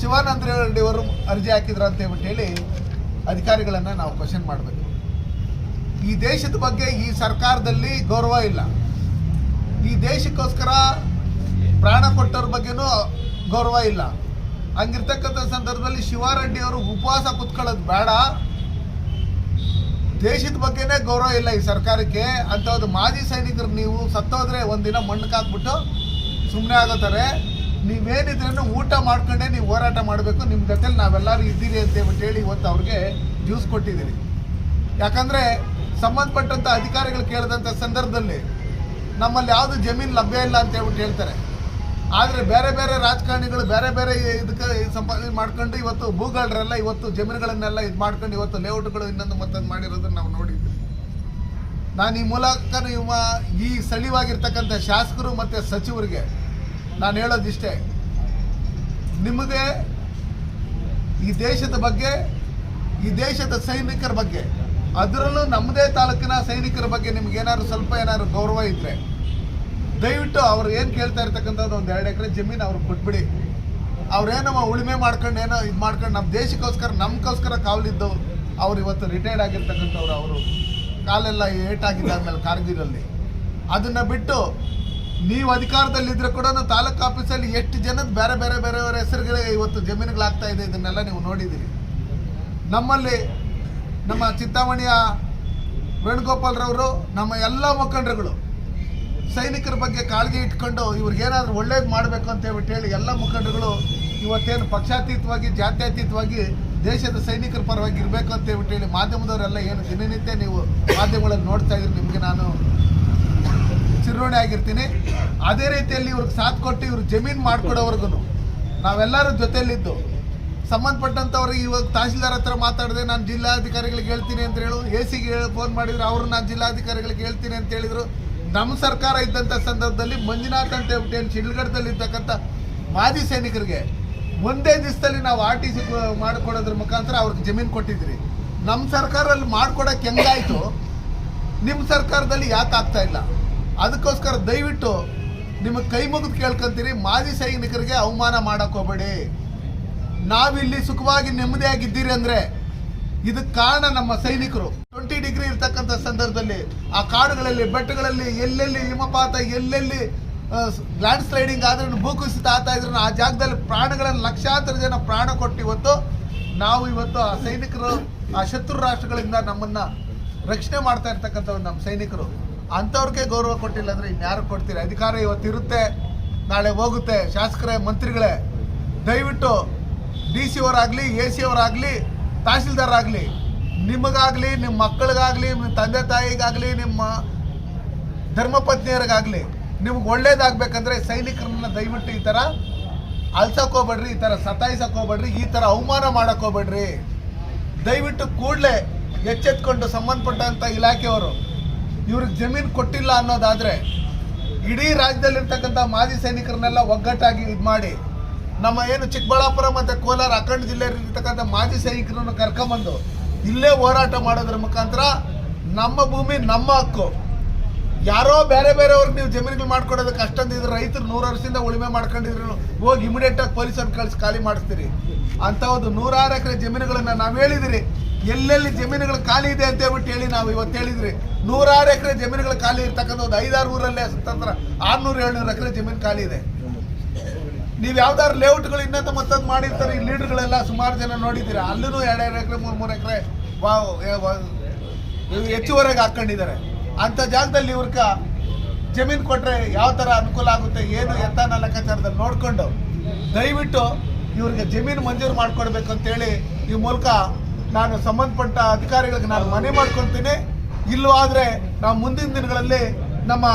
ಶಿವಾನಂದ ರೆಡ್ಡಿ ಅವರು ಅರ್ಜಿ ಹಾಕಿದ್ರು ಅಂತ ಹೇಳ್ಬಿಟ್ಟು ಹೇಳಿ ಅಧಿಕಾರಿಗಳನ್ನು ನಾವು ಕ್ವಶನ್ ಮಾಡಬೇಕು. ಈ ದೇಶದ ಬಗ್ಗೆ ಈ ಸರ್ಕಾರದಲ್ಲಿ ಗೌರವ ಇಲ್ಲ. ಈ ದೇಶಕ್ಕೋಸ್ಕರ ಪ್ರಾಣ ಕೊಟ್ಟವ್ರ ಬಗ್ಗೆನೂ ಗೌರವ ಇಲ್ಲ. ಹಂಗಿರ್ತಕ್ಕಂಥ ಸಂದರ್ಭದಲ್ಲಿ ಶಿವಾರೆಡ್ಡಿ ಅವರು ಉಪವಾಸ ಕುತ್ಕೊಳ್ಳೋದು ಬೇಡ. ದೇಶದ ಬಗ್ಗೆನೇ ಗೌರವ ಇಲ್ಲ ಈ ಸರ್ಕಾರಕ್ಕೆ. ಅಂಥದ್ದು ಮಾಜಿ ಸೈನಿಕರು ನೀವು ಸತ್ತೋದ್ರೆ ಒಂದಿನ ಮಣ್ಣಕ್ಕೆ ಹಾಕ್ಬಿಟ್ಟು ಸುಮ್ಮನೆ ಆಗೋತಾರೆ. ನೀವೇನಿದ್ರೂ ಊಟ ಮಾಡ್ಕೊಂಡೇ ನೀವು ಹೋರಾಟ ಮಾಡಬೇಕು. ನಿಮ್ಮ ಜೊತೆಲಿ ನಾವೆಲ್ಲರೂ ಇದ್ದೀರಿ ಅಂತ ಹೇಳ್ಬಿಟ್ಟು ಹೇಳಿ ಇವತ್ತು ಅವ್ರಿಗೆ ಜ್ಯೂಸ್ ಕೊಟ್ಟಿದ್ದೀರಿ. ಯಾಕಂದರೆ ಸಂಬಂಧಪಟ್ಟಂಥ ಅಧಿಕಾರಿಗಳು ಕೇಳಿದಂಥ ಸಂದರ್ಭದಲ್ಲಿ ನಮ್ಮಲ್ಲಿ ಯಾವುದು ಜಮೀನು ಲಭ್ಯ ಇಲ್ಲ ಅಂತ ಹೇಳ್ಬಿಟ್ಟು ಹೇಳ್ತಾರೆ. ಆದರೆ ಬೇರೆ ಬೇರೆ ರಾಜಕಾರಣಿಗಳು ಬೇರೆ ಬೇರೆ ಇದಕ್ಕೆ ಸಂಪಾದನೆ ಮಾಡ್ಕೊಂಡು ಇವತ್ತು ಭೂಗಳರೆಲ್ಲ ಇವತ್ತು ಜಮೀನುಗಳನ್ನೆಲ್ಲ ಇದು ಮಾಡ್ಕೊಂಡು ಇವತ್ತು ಲೇಔಟ್ಗಳು ಇನ್ನೊಂದು ಮತ್ತೊಂದು ಮಾಡಿರೋದನ್ನು ನಾವು ನೋಡಿದ್ವಿ. ನಾನು ಈ ಮೂಲಕ ನಿಮ್ಮ ಈ ಸ್ಥಳೀಯವಾಗಿರ್ತಕ್ಕಂಥ ಶಾಸಕರು ಮತ್ತು ಸಚಿವರಿಗೆ ನಾನು ಹೇಳೋದಿಷ್ಟೇ. ನಿಮಗೆ ಈ ದೇಶದ ಬಗ್ಗೆ, ಈ ದೇಶದ ಸೈನಿಕರ ಬಗ್ಗೆ, ಅದರಲ್ಲೂ ನಮ್ಮದೇ ತಾಲೂಕಿನ ಸೈನಿಕರ ಬಗ್ಗೆ ನಿಮ್ಗೆ ಏನಾದ್ರು ಸ್ವಲ್ಪ ಏನಾದ್ರು ಗೌರವ ಇದ್ದರೆ ದಯವಿಟ್ಟು ಅವ್ರು ಏನು ಕೇಳ್ತಾ ಇರ್ತಕ್ಕಂಥದ್ದು ಒಂದು ಎರಡು ಎಕರೆ ಜಮೀನು ಅವ್ರು ಕೊಟ್ಬಿಡಿ. ಅವ್ರೇನೋ ಉಳುಮೆ ಮಾಡ್ಕೊಂಡು ಏನೋ ಇದು ಮಾಡ್ಕೊಂಡು ನಮ್ಮ ದೇಶಕ್ಕೋಸ್ಕರ ನಮಗೋಸ್ಕರ ಕಾವಲಿದ್ದು ಅವ್ರು ಇವತ್ತು ರಿಟೈರ್ಡ್ ಆಗಿರ್ತಕ್ಕಂಥವ್ರು ಅವರು. ಕಾಲೆಲ್ಲ ಏಟಾಗಿದ್ದಾದ್ಮೇಲೆ ಕಾರ್ಗಿಲಲ್ಲಿ ಅದನ್ನು ಬಿಟ್ಟು ನೀವು ಅಧಿಕಾರದಲ್ಲಿದ್ದರೆ ಕೂಡ ತಾಲೂಕು ಆಫೀಸಲ್ಲಿ ಎಷ್ಟು ಜನದ ಬೇರೆ ಬೇರೆ ಬೇರೆಯವರ ಹೆಸರುಗಳೇ ಇವತ್ತು ಜಮೀನುಗಳಾಗ್ತಾ ಇದೆ ಇದನ್ನೆಲ್ಲ ನೀವು ನೋಡಿದ್ದೀರಿ. ನಮ್ಮಲ್ಲಿ ನಮ್ಮ ಚಿಂತಾಮಣಿಯ ವೇಣುಗೋಪಾಲ್ರವರು, ನಮ್ಮ ಎಲ್ಲ ಮುಖಂಡರುಗಳು ಸೈನಿಕರ ಬಗ್ಗೆ ಕಾಳಜಿ ಇಟ್ಕೊಂಡು ಇವ್ರಿಗೇನಾದರೂ ಒಳ್ಳೇದು ಮಾಡಬೇಕು ಅಂತ ಹೇಳ್ಬಿಟ್ಟು ಹೇಳಿ ಎಲ್ಲ ಮುಖಂಡಗಳು ಇವತ್ತೇನು ಪಕ್ಷಾತೀತವಾಗಿ, ಜಾತ್ಯತೀತವಾಗಿ ದೇಶದ ಸೈನಿಕರ ಪರವಾಗಿ ಇರಬೇಕು ಅಂತ ಹೇಳ್ಬಿಟ್ಟು ಹೇಳಿ ಮಾಧ್ಯಮದವರೆಲ್ಲ ಏನು ದಿನನಿತ್ಯ ನೀವು ಮಾಧ್ಯಮಗಳಲ್ಲಿ ನೋಡ್ತಾ ಇದ್ರಿ ನಿಮಗೆ ನಾನು ಚಿರುಣೆ ಆಗಿರ್ತೀನಿ. ಅದೇ ರೀತಿಯಲ್ಲಿ ಇವ್ರಿಗೆ ಸಾಥ್ ಕೊಟ್ಟು ಇವ್ರು ಜಮೀನು ಮಾಡ್ಕೊಡೋವರೆಗೂ ನಾವೆಲ್ಲರೂ ಜೊತೆಯಲ್ಲಿದ್ದು. ಸಂಬಂಧಪಟ್ಟಂಥವ್ರಿಗೆ ಇವಾಗ ತಹಸೀಲ್ದಾರ್ ಹತ್ರ ಮಾತಾಡಿದೆ ನಾನು ಜಿಲ್ಲಾಧಿಕಾರಿಗಳಿಗೆ ಹೇಳ್ತೀನಿ ಅಂತ ಹೇಳು ಎ ಸಿಗೆ ಫೋನ್ ಮಾಡಿದ್ರು, ಅವರು ನಾನು ಜಿಲ್ಲಾಧಿಕಾರಿಗಳಿಗೆ ಹೇಳ್ತೀನಿ ಅಂತ ಹೇಳಿದ್ರು. ನಮ್ಮ ಸರ್ಕಾರ ಇದ್ದಂಥ ಸಂದರ್ಭದಲ್ಲಿ ಮಂಜುನಾಥ್ ಅಂತ ಹೇಳ್ಬಿಟ್ಟು ಶಿಡ್ಲಘಟ್ಟದಲ್ಲಿ ಇರ್ತಕ್ಕಂಥ ಮಾಜಿ ಸೈನಿಕರಿಗೆ ಒಂದೇ ದಿವಸದಲ್ಲಿ ನಾವು ಆರ್ ಟಿ ಸಿ ಮಾಡಿಕೊಡೋದ್ರ ಮುಖಾಂತರ ಅವ್ರಿಗೆ ಜಮೀನು ಕೊಟ್ಟಿದ್ರಿ ನಮ್ಮ ಸರ್ಕಾರದಲ್ಲಿ ಮಾಡ್ಕೊಡಕ್ಕೆ ಹೆಂಗಾಯಿತು? ನಿಮ್ಮ ಸರ್ಕಾರದಲ್ಲಿ ಯಾಕೆ ಆಗ್ತಾ ಇಲ್ಲ? ಅದಕ್ಕೋಸ್ಕರ ದಯವಿಟ್ಟು ನಿಮಗೆ ಕೈ ಮುಗಿದು ಕೇಳ್ಕೊಂತೀರಿ, ಮಾಜಿ ಸೈನಿಕರಿಗೆ ಅವಮಾನ ಮಾಡಕ್ ನಾವಿಲ್ಲಿ ಸುಖವಾಗಿ ನೆಮ್ಮದಿಯಾಗಿದ್ದೀರಿ ಅಂದರೆ ಇದಕ್ಕೆ ಕಾರಣ ನಮ್ಮ ಸೈನಿಕರು. ಟ್ವೆಂಟಿ ಡಿಗ್ರಿ ಇರ್ತಕ್ಕಂಥ ಸಂದರ್ಭದಲ್ಲಿ ಆ ಕಾಡುಗಳಲ್ಲಿ, ಬೆಟ್ಟಗಳಲ್ಲಿ, ಎಲ್ಲೆಲ್ಲಿ ಹಿಮಪಾತ, ಎಲ್ಲೆಲ್ಲಿ ಲ್ಯಾಂಡ್ ಸ್ಲೈಡಿಂಗ್ ಆದ್ರೂ ಭೂಕುಸಿತ ಆಗ್ತಾ ಇದ್ರು ಆ ಜಾಗದಲ್ಲಿ ಪ್ರಾಣಗಳನ್ನು ಲಕ್ಷಾಂತರ ಜನ ಪ್ರಾಣ ಕೊಟ್ಟು ಇವತ್ತು ನಾವು ಇವತ್ತು ಆ ಸೈನಿಕರು, ಆ ಶತ್ರು ರಾಷ್ಟ್ರಗಳಿಂದ ನಮ್ಮನ್ನ ರಕ್ಷಣೆ ಮಾಡ್ತಾ ಇರ್ತಕ್ಕಂಥ ನಮ್ಮ ಸೈನಿಕರು. ಅಂಥವ್ರಿಗೆ ಗೌರವ ಕೊಟ್ಟಿಲ್ಲ ಅಂದರೆ ಇನ್ಯಾರು ಕೊಡ್ತೀರಿ? ಅಧಿಕಾರ ಇವತ್ತು ಇರುತ್ತೆ, ನಾಳೆ ಹೋಗುತ್ತೆ. ಶಾಸಕರೇ, ಮಂತ್ರಿಗಳೇ, ದಯವಿಟ್ಟು ಡಿ ಸಿ ಅವರಾಗಲಿ ಎ ಸಿ ಅವರಾಗಲಿ, ತಹಸೀಲ್ದಾರ್ ಆಗಲಿ ನಿಮಗಾಗಲಿ ನಿಮ್ಮ ಮಕ್ಕಳಿಗಾಗಲಿ ನಿಮ್ಮ ತಂದೆ ತಾಯಿಗಾಗಲಿ, ನಿಮ್ಮ ಧರ್ಮಪತ್ನಿಯರಿಗಾಗಲಿ ನಿಮ್ಗೆ ಒಳ್ಳೇದಾಗಬೇಕಂದ್ರೆ ಸೈನಿಕರನ್ನ ದಯವಿಟ್ಟು ಈ ಥರ ಅಲ್ಸಕ್ಕೋಗ್ಬೇಡ್ರಿ ಈ ಥರ ಸತಾಯಿಸಕ್ಕೋಗ್ಬೇಡ್ರಿ, ಈ ಥರ ಅವಮಾನ ಮಾಡಕ್ ಹೋಗ್ಬೇಡ್ರಿ ದಯವಿಟ್ಟು ಕೂಡಲೇ ಎಚ್ಚೆತ್ಕೊಂಡು ಸಂಬಂಧಪಟ್ಟಂಥ ಇಲಾಖೆಯವರು ಇವ್ರಿಗೆ ಜಮೀನು ಕೊಟ್ಟಿಲ್ಲ ಅನ್ನೋದಾದ್ರೆ ಇಡೀ ರಾಜ್ಯದಲ್ಲಿರ್ತಕ್ಕಂಥ ಮಾಜಿ ಸೈನಿಕರನ್ನೆಲ್ಲ ಒಗ್ಗಟ್ಟಾಗಿ ಇದು ಮಾಡಿ ನಮ್ಮ ಏನು ಚಿಕ್ಕಬಳ್ಳಾಪುರ ಮತ್ತು ಕೋಲಾರ ಅಖಂಡ ಜಿಲ್ಲೆಯಲ್ಲಿರ್ತಕ್ಕಂಥ ಮಾಜಿ ಸೈನಿಕರನ್ನು ಕರ್ಕೊಂಬಂದು ಇಲ್ಲೇ ಹೋರಾಟ ಮಾಡೋದ್ರ ಮುಖಾಂತರ ನಮ್ಮ ಭೂಮಿ, ನಮ್ಮ ಹಕ್ಕು. ಯಾರೋ ಬೇರೆ ಬೇರೆಯವ್ರಿಗೆ ನೀವು ಜಮೀನುಗಳು ಮಾಡ್ಕೊಡೋದಕ್ಕೆ ಅಷ್ಟೊಂದು ಇದ್ರೆ ರೈತರು ನೂರು ವರ್ಷದಿಂದ ಉಳುಮೆ ಮಾಡ್ಕೊಂಡಿದ್ರು. ಹೋಗಿ ಇಮಿಡಿಯೇಟ್ ಆಗಿ ಪೊಲೀಸರು ಕಳಿಸಿ ಖಾಲಿ ಮಾಡಿಸ್ತೀರಿ. ಅಂಥದ್ದು ನೂರಾರು ಎಕರೆ ಜಮೀನುಗಳನ್ನ ನಾವು ಹೇಳಿದಿರಿ. ಎಲ್ಲೆಲ್ಲಿ ಜಮೀನುಗಳು ಖಾಲಿ ಇದೆ ಅಂತ ಹೇಳ್ಬಿಟ್ಟು ಹೇಳಿ ನಾವು ಇವತ್ತು ಹೇಳಿದ್ರಿ. ನೂರಾರು ಎಕರೆ ಜಮೀನುಗಳು ಖಾಲಿ ಇರ್ತಕ್ಕಂಥ ಒಂದು ಐದಾರು ಊರಲ್ಲೇ ಸತ್ತಂದ್ರೆ ಆರ್ನೂರು, ಏಳ್ನೂರು ಎಕರೆ ಜಮೀನು ಖಾಲಿ ಇದೆ. ನೀವು ಯಾವ್ದಾದ್ರು ಲೇಔಟ್ಗಳು ಇನ್ನೊಂದು ಮತ್ತೊಂದು ಮಾಡಿರ್ತಾರೆ, ಈ ಲೀಡರ್ಗಳೆಲ್ಲ ಸುಮಾರು ಜನ ನೋಡಿದ್ದೀರಾ? ಅಲ್ಲೂ ಎರಡೆರಡು ಎಕರೆ, ಮೂರು ಮೂರು ಎಕರೆ ಹೆಚ್ಚುವರೆಗೆ ಹಾಕೊಂಡಿದ್ದಾರೆ. ಅಂಥ ಜಾಗದಲ್ಲಿ ಇವ್ರಕ ಜಮೀನು ಕೊಟ್ಟರೆ ಯಾವ ಥರ ಅನುಕೂಲ ಆಗುತ್ತೆ, ಏನು ಎತ್ತ ಅನ್ನೋ ಲೆಕ್ಕಾಚಾರದಲ್ಲಿ ನೋಡಿಕೊಂಡು ದಯವಿಟ್ಟು ಇವ್ರಿಗೆ ಜಮೀನು ಮಂಜೂರು ಮಾಡಿಕೊಡ್ಬೇಕು ಅಂತೇಳಿ ಈ ಮೂಲಕ ನಾನು ಸಂಬಂಧಪಟ್ಟ ಅಧಿಕಾರಿಗಳಿಗೆ ನಾನು ಮನೆ ಮಾಡ್ಕೊತೀನಿ ಇಲ್ಲವಾದರೆ ನಾವು ಮುಂದಿನ ದಿನಗಳಲ್ಲಿ ನಮ್ಮ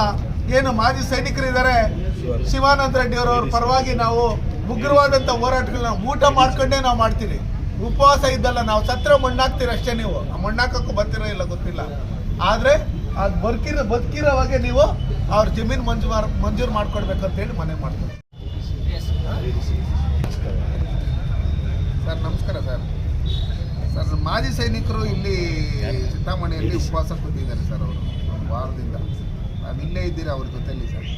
ಏನು ಮಾಜಿ ಸೈನಿಕರಿದ್ದಾರೆ ಶಿವಾನಂದ ರೆಡ್ಡಿ ಅವರವ್ರ ಪರವಾಗಿ ನಾವು ಉಗ್ರವಾದಂಥ ಹೋರಾಟಗಳನ್ನ ಊಟ ಮಾಡ್ಕೊಂಡೇ ನಾವು ಮಾಡ್ತೀವಿ ಉಪವಾಸ ಇದ್ದಲ್ಲ, ನಾವು ಸತ್ರ ಮಣ್ಣಾಕ್ತೀರ ಅಷ್ಟೇ ನೀವು. ಆ ಮಣ್ಣಾಕಕ್ಕೂ ಬರ್ತಿರೋ ಇಲ್ಲ ಗೊತ್ತಿಲ್ಲ. ಆದರೆ ಅದು ಬದುಕಿರೋ ಬದುಕಿರೋವಾಗೆ ನೀವು ಅವ್ರ ಜಮೀನು ಮಂಜು ಮಂಜೂರು ಮಾಡ್ಕೊಡ್ಬೇಕಂತ ಹೇಳಿ ಮನೆ ಮಾಡ್ತೀವಿ. ಸರ್, ನಮಸ್ಕಾರ ಸರ್. ಸರ್, ಮಾಜಿ ಸೈನಿಕರು ಇಲ್ಲಿ ಚಿಂತಾಮಣಿಯಲ್ಲಿ ಉಪವಾಸ ಕೂತಿದ್ದಾರೆ ಸರ್ ಅವರು ವಾರದಿಂದ. ನಾವು ಇಲ್ಲೇ ಇದ್ದೀರಾ ಅವ್ರ ಜೊತೆಯಲ್ಲಿ ಸರ್.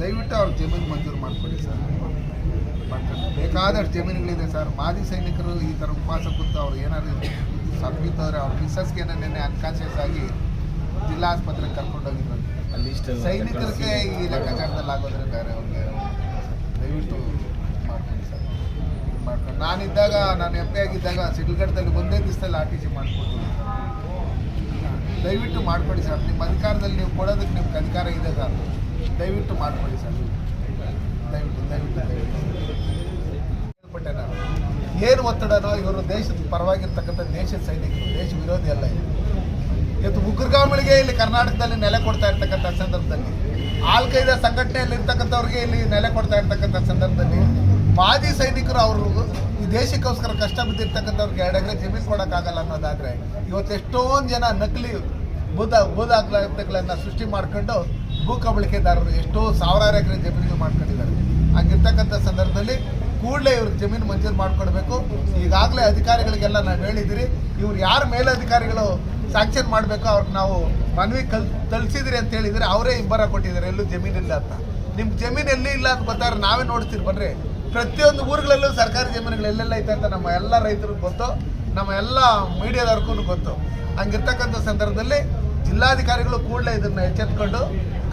ದಯವಿಟ್ಟು ಅವ್ರ ಜಮೀನು ಮಂಜೂರು ಮಾಡಿಕೊಡಿ ಸರ್. ಮಾಡ್ಕೊಂಡು ಬೇಕಾದಷ್ಟು ಜಮೀನುಗಳಿದೆ ಸರ್. ಮಾಜಿ ಸೈನಿಕರು ಈ ಥರ ಉಪವಾಸ ಕೂತು ಅವ್ರು ಏನಾದ್ರು ಸಬ್ಬಿತ್ತವ್ರೆ ಅವ್ರ ಮಿಸ್ಸಸ್ಗೆ ನಿನ್ನೆ ಅನ್ಕಾನ್ಶಿಯಸ್ ಆಗಿ ಜಿಲ್ಲಾ ಆಸ್ಪತ್ರೆಗೆ ಕರ್ಕೊಂಡೋಗಿದ್ರು ಅಲ್ಲಿ ಸೈನಿಕರಿಗೆ ಈ ಲೆಕ್ಕಾಚಾರದಲ್ಲಿ ಆಗೋದ್ರೆ ಬೇರೆ ಅವ್ರಿಗೆ ದಯವಿಟ್ಟು ಮಾಡ್ತೀನಿ ಸರ್. ಮಾಡ್ಕೊಂಡು ನಾನಿದ್ದಾಗ ನಾನು ಎಂ ಪಿ ಆಗಿದ್ದಾಗ ಸಿಡ್ಲಘಟ್ಟದಲ್ಲಿ ಒಂದೇ ದಿವಸದಲ್ಲಿ ಆರ್ ಟಿ ಸಿ ಮಾಡಿಕೊಡ್ತೀನಿ ದಯವಿಟ್ಟು ಮಾಡ್ಕೊಡಿ ಸರ್. ನಿಮ್ಮ ಅಧಿಕಾರದಲ್ಲಿ ನೀವು ಕೊಡೋದಕ್ಕೆ ನಿಮ್ಗೆ ಅಧಿಕಾರ ಇದೆ ಸರ್. ದಯವಿಟ್ಟು ಮಾಡ್ಕೊಳ್ಳಿ ಸರ್. ದಯವಿಟ್ಟು ದಯವಿಟ್ಟು ದಯವಿಟ್ಟು. ನಾನು ಏನು ಒತ್ತಡನೋ ಇವರು ದೇಶದ ಪರವಾಗಿರ್ತಕ್ಕಂಥ ದೇಶದ ಸೈನಿಕರು, ದೇಶ ವಿರೋಧಿ ಅಲ್ಲ ಇದು. ಇವತ್ತು ಉಗ್ರಗಾಮಿಗಳಿಗೆ ಇಲ್ಲಿ ಕರ್ನಾಟಕದಲ್ಲಿ ನೆಲೆ ಕೊಡ್ತಾ ಇರ್ತಕ್ಕಂಥ ಸಂದರ್ಭದಲ್ಲಿ, ಆಲ್ ಖೈದಾ ಸಂಘಟನೆಯಲ್ಲಿ ಇರ್ತಕ್ಕಂಥವ್ರಿಗೆ ಇಲ್ಲಿ ನೆಲೆ ಕೊಡ್ತಾ ಇರ್ತಕ್ಕಂಥ ಸಂದರ್ಭದಲ್ಲಿ ಮಾಜಿ ಸೈನಿಕರು ಅವರು ಈ ದೇಶಕ್ಕೋಸ್ಕರ ಕಷ್ಟ ಬಿದ್ದಿರ್ತಕ್ಕಂಥವ್ರಿಗೆ ಎರಡು ಎಕರೆ ಜಮೀನು ಕೊಡೋಕ್ಕಾಗಲ್ಲ ಅನ್ನೋದಾದ್ರೆ ಇವತ್ತು ಎಷ್ಟೊಂದು ಜನ ನಕಲಿ ಬೂದ ಬೂದಾಗ್ಲಗಳನ್ನ ಸೃಷ್ಟಿ ಮಾಡ್ಕೊಂಡು ಭೂ ಬಳಕೆದಾರರು ಎಷ್ಟೋ ಸಾವಿರಾರು ಎಕರೆ ಜಮೀನು ಮಾಡ್ಕೊಂಡಿದ್ದಾರೆ. ಹಂಗಿರ್ತಕ್ಕಂಥ ಸಂದರ್ಭದಲ್ಲಿ ಕೂಡಲೇ ಇವ್ರಿಗೆ ಜಮೀನು ಮಂಜೂರು ಮಾಡಿಕೊಡ್ಬೇಕು. ಈಗಾಗಲೇ ಅಧಿಕಾರಿಗಳಿಗೆಲ್ಲ ನಾವು ಹೇಳಿದಿರಿ ಇವ್ರು ಯಾರು ಮೇಲಧಿಕಾರಿಗಳು ಸ್ಯಾಂಕ್ಷನ್ ಮಾಡಬೇಕು ಅವ್ರಿಗೆ ನಾವು ಮನವಿ ಕಲ್ ತಲ್ಸಿದ್ರಿ ಅಂತ ಹೇಳಿದರೆ ಅವರೇ ಇಂಬರ ಕೊಟ್ಟಿದ್ದಾರೆ, ಎಲ್ಲೂ ಜಮೀನಿಲ್ಲ ಅಂತ. ನಿಮ್ಮ ಜಮೀನು ಎಲ್ಲಿ ಇಲ್ಲ ಅಂತ ಗೊತ್ತಾದ್ರೆ ನಾವೇ ನೋಡ್ತೀರಿ, ಬನ್ರಿ. ಪ್ರತಿಯೊಂದು ಊರುಗಳಲ್ಲೂ ಸರ್ಕಾರಿ ಜಮೀನುಗಳು ಎಲ್ಲೆಲ್ಲ ಐತೆ ಅಂತ ನಮ್ಮ ಎಲ್ಲ ರೈತರಿಗೂ ಗೊತ್ತು, ನಮ್ಮ ಎಲ್ಲ ಮೀಡಿಯಾದವ್ರಿಗೂ ಗೊತ್ತು. ಹಂಗಿರ್ತಕ್ಕಂಥ ಸಂದರ್ಭದಲ್ಲಿ ಜಿಲ್ಲಾಧಿಕಾರಿಗಳು ಕೂಡಲೇ ಇದನ್ನು ಎಚ್ಚೆತ್ಕೊಂಡು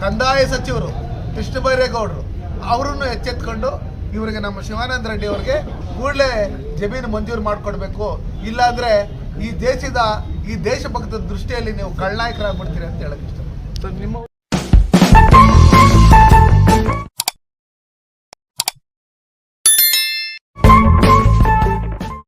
ಕಂದಾಯ ಸಚಿವರು ಕೃಷ್ಣ ಬೈರೇಗೌಡರು ಅವರನ್ನು ಎಚ್ಚೆತ್ಕೊಂಡು ಇವರಿಗೆ ನಮ್ಮ ಶಿವಾನಂದ ರೆಡ್ಡಿ ಅವರಿಗೆ ಕೂಡಲೇ ಜಮೀನು ಮಂಜೂರು ಮಾಡಿಕೊಡ್ಬೇಕು. ಇಲ್ಲಾಂದ್ರೆ ಈ ದೇಶದ, ಈ ದೇಶಭಕ್ತ ದೃಷ್ಟಿಯಲ್ಲಿ ನೀವು ಕಳ್ಳನಾಯಕರಾಗ್ಬಿಡ್ತೀರಿ ಅಂತ ಹೇಳಕ್ ಇಷ್ಟ ನಿಮ್ಮ